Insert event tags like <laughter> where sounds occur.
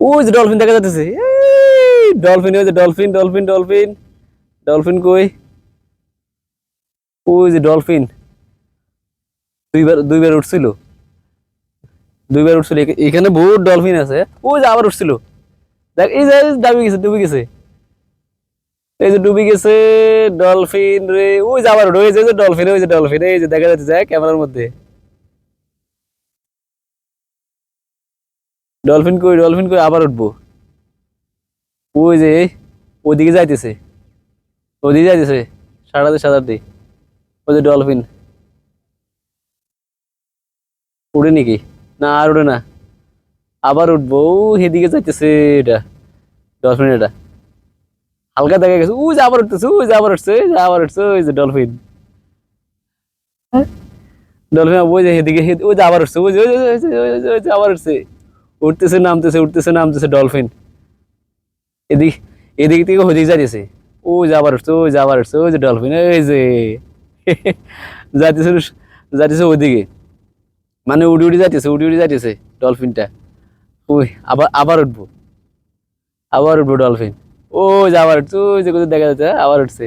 ওই যে ডলফিন দেখা যাচ্ছে ডলফিন ওই যে ডলফিন ডলফিন ডলফিন ডলফিন কই? ওই যে ডলফিন দুইবার দুইবার উঠছিল। দুইবার উঠছিল। এখ- এখানে বহুত ডলফিন আছে। ওই যে আবার উঠছিল। দেখ, এই যে ডাবি গেছে, ডুবে গেছে। এই যে ডুবে গেছে ডলফিন রে। ওই যে আবার ওই যে ডলফিন ওই যে ডলফিন এই যে দেখা যাচ্ছে ক্যামেরার মধ্যে। ডলফিন কই ডলফিন কই আবার উঠবো। ওই যে ওদিকে যাইতেছে। ওদিকে যাইতেছে সারাতে সারাতে। ওই যে ডলফিন। উড়ে নাকি? না আর উড়ে না। আবার উঠবো ও সেদিকে যাইতেছে এটা। ডলফিন এটা। হালকা দেখা গেছে ওই যে আবার উঠতেছে ওই যে আবার উঠছে ওই যে আবার উঠছে ওই যে ডলফিন। ডলফিন ওই যে সেদিকে ওই যে আবার উঠছে ওই যে- ওই যে আবার উঠছে। উঠতেছে, নামতেছে উঠতেছে, নামতেছে ডলফিন এদিক এদিক থেকে ওদিকে যাইতেছে। ও যে আবার উঠছে, ওই যে উঠছে, ওই যে ডলফিন এই যে। <laughs> যাইতেছে যাইতেছে ওদিকে মানে উড়ি উড়ি যাইতেছে, উড়ি উড়ি যাইতেছে ডলফিনটা ওই, আবার আবার উঠবো। আবার উঠবো ডলফিন ও যে আবার উঠছে, ওই যে কোথায় দেখা যাচ্ছে, আবার উঠছে।